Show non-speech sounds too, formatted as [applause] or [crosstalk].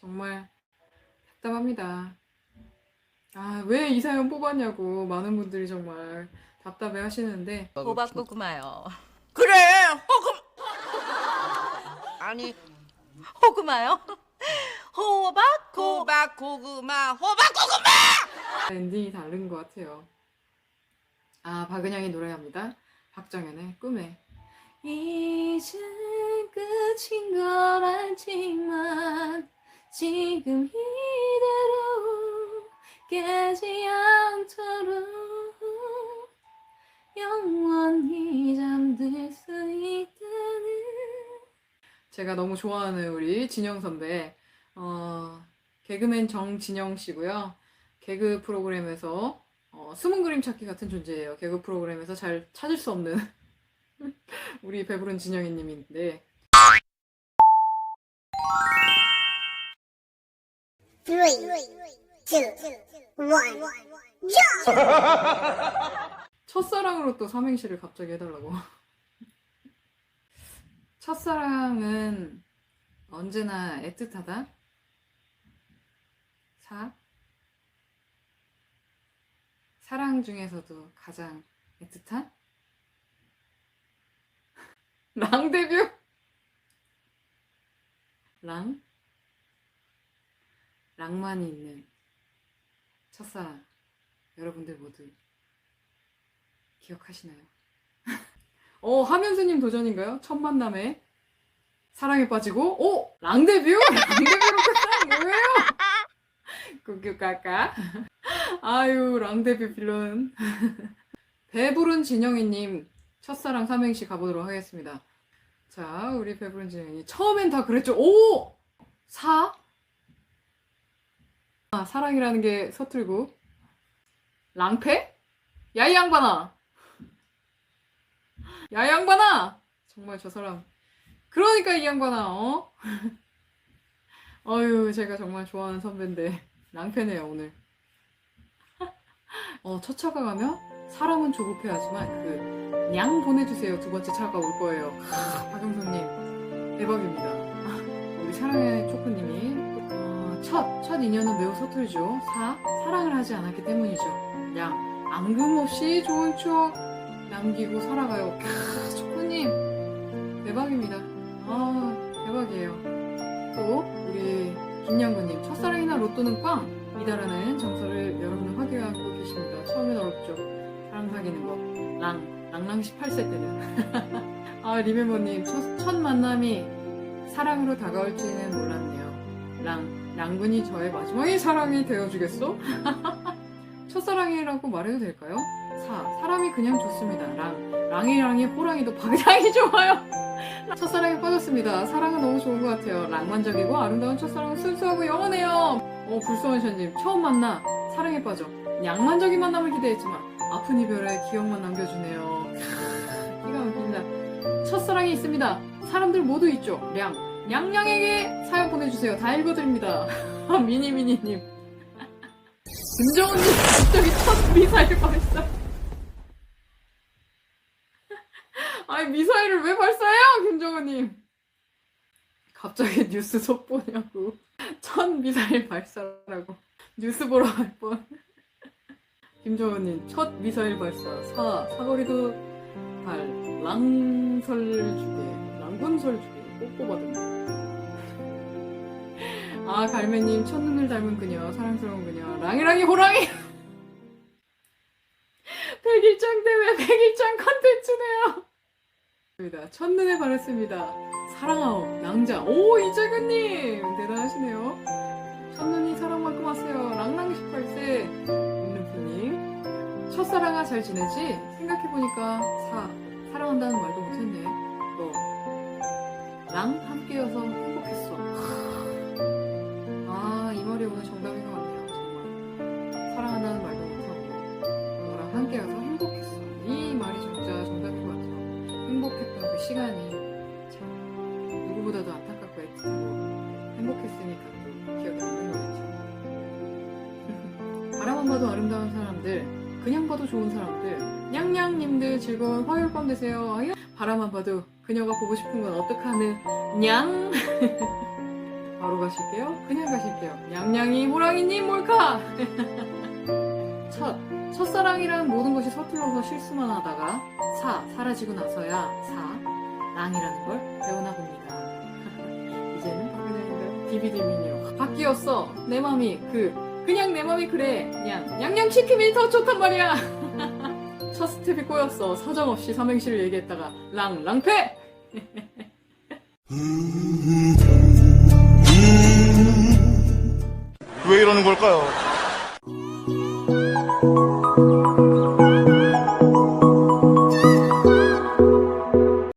정말 답답합니다. 아, 왜 이 사연 뽑았냐고 많은 분들이 정말 답답해 하시는데 호박고구마요. 그래 호구 아니 호구마요? 호박 호박 고구마 호박 고구마 엔딩이 다른 것 같아요. 아, 박은영이 노래합니다. 박정현의 꿈에. 이젠 끝인 걸 알지만 지금 이대로 깨지 않도록 영원히 잠들 수 있다는 제가 너무 좋아하는 우리 진영 선배 어, 개그맨 정진영 씨고요. 개그 프로그램에서 어, 숨은 그림 찾기 같은 존재예요. 개그 프로그램에서 잘 찾을 수 없는 [laughs] 우리 배부른 진영이님인데 Three! [laughs] 첫사랑으로 또 삼행시를 갑자기 해달라고. [laughs] 첫사랑은 언제나 애틋하다. 사. 사랑 중에서도 가장 애틋한? [laughs] 랑 데뷔? 랑? 랑만이 있는 첫사랑. 여러분들 모두 기억하시나요? [laughs] 어, 하면수님 도전인가요? 첫 만남에 사랑에 빠지고, 오! 랑데뷰? 랑데뷰로 끝난 뭐예요? 꾸규까까. [laughs] 아유, 랑데뷰 빌런. [laughs] 배부른 진영이님, 첫사랑 삼행시 가보도록 하겠습니다. 자, 우리 배부른 진영이. 처음엔 다 그랬죠. 오! 사? 아, 사랑이라는 게 서툴고. 랑패? 야, 이 양반아! 야, 이 양반아! 정말 저 사람. 그러니까 이 양반아, 어? [laughs] 어휴, 제가 정말 좋아하는 선배인데. 낭패네요, 오늘. [laughs] 어, 첫 차가 가면 사람은 조급해 하지만 그, 냥 보내주세요. 두 번째 차가 올 거예요. 크, 박영선님, 대박입니다. [laughs] 우리 사랑의 초코님이, 어, 첫, 첫 인연은 매우 서툴죠. 사, 사랑을 하지 않았기 때문이죠. 양, 앙금없이 좋은 추억 남기고 살아가요. 캬, 초코님 대박입니다. 아 대박이에요. 또 우리 김양구님 첫사랑이나 로또는 꽝 이다라는 정서를 여러분은 확인하고 계십니다. 처음엔 어렵죠. 사랑 사귀는 거. 랑 랑랑 18세 때는 [laughs] 아 리멤버님 첫, 첫 만남이 사랑으로 다가올지는 몰랐네요. 랑 랑군이 저의 마지막의 사랑이 되어주겠어? [laughs] 첫사랑이라고 말해도 될까요? 사, 사람이 그냥 좋습니다. 랑, 랑이랑이 호랑이도 박장이 좋아요. [laughs] 첫사랑에 빠졌습니다. 사랑은 너무 좋은 것 같아요. 낭만적이고 아름다운 첫사랑은 순수하고 영원해요. 어, 불소원샤님, 처음 만나 사랑에 빠져. 낭만적인 만남을 기대했지만 아픈 이별에 기억만 남겨주네요. 캬, 기가 막힙니다. 첫사랑이 있습니다. 사람들 모두 있죠. 량, 냥냥에게 사연 보내주세요. 다 읽어드립니다. [laughs] 미니미니님. 김정은님 갑자기 첫 미사일 발사. [laughs] 아니 미사일을 왜 발사해요, 김정은님? 갑자기 뉴스 속보냐고. 첫 미사일 발사라고. 뉴스 보러 갈 뻔. [laughs] 김정은님 첫 미사일 발사. 사 사거리도 달 랑설 주게 랑군설 주게 뽀뽀받은. 아 갈매님 첫눈을 닮은 그녀 사랑스러운 그녀. 랑이랑이 호랑이! [laughs] 백일장 대회 백일장 컨텐츠네요. 첫눈에 반했습니다. 사랑하오 양자. 오 이재근님! 대단하시네요. 첫눈이 사랑만큼 왔어요. 랑랑 18세. 임름표님. 첫사랑아 잘 지내지? 생각해보니까 사 사랑한다는 말도 못했네. 너 랑 함께여서 행복했어 아, 이 말이 오늘 정답인 것 같네요, 정말. 사랑한다는 말도 못하고, 너랑 함께여서 행복했어. 이 말이 진짜 정답인 것 같아요. 행복했던 그 시간이 참, 누구보다도 안타깝고 애틋하고, 행복했으니까 또 기억에 남는 거겠죠. [laughs] 바라만 봐도 아름다운 사람들, 그냥 봐도 좋은 사람들, 냥냥님들 즐거운 화요일 밤 되세요. 바라만 봐도 그녀가 보고 싶은 건 어떡하는, 냥! [laughs] 바로 가실게요. 그냥 가실게요. 냥냥이 호랑이님 몰카! [laughs] 첫, 첫사랑이란 모든 것이 서툴러서 실수만 하다가 사, 사라지고 나서야 사, 랑이라는 걸 배우나 봅니다. [laughs] 이제는? DVD 미니어. 바뀌었어. 내 맘이 그, 그냥 내 맘이 그래. 그냥 양념치킨이 더 좋단 말이야. 첫 스텝이 꼬였어. 사정없이 삼행시를 얘기했다가 랑, 랑패! 왜 이러는 걸까요?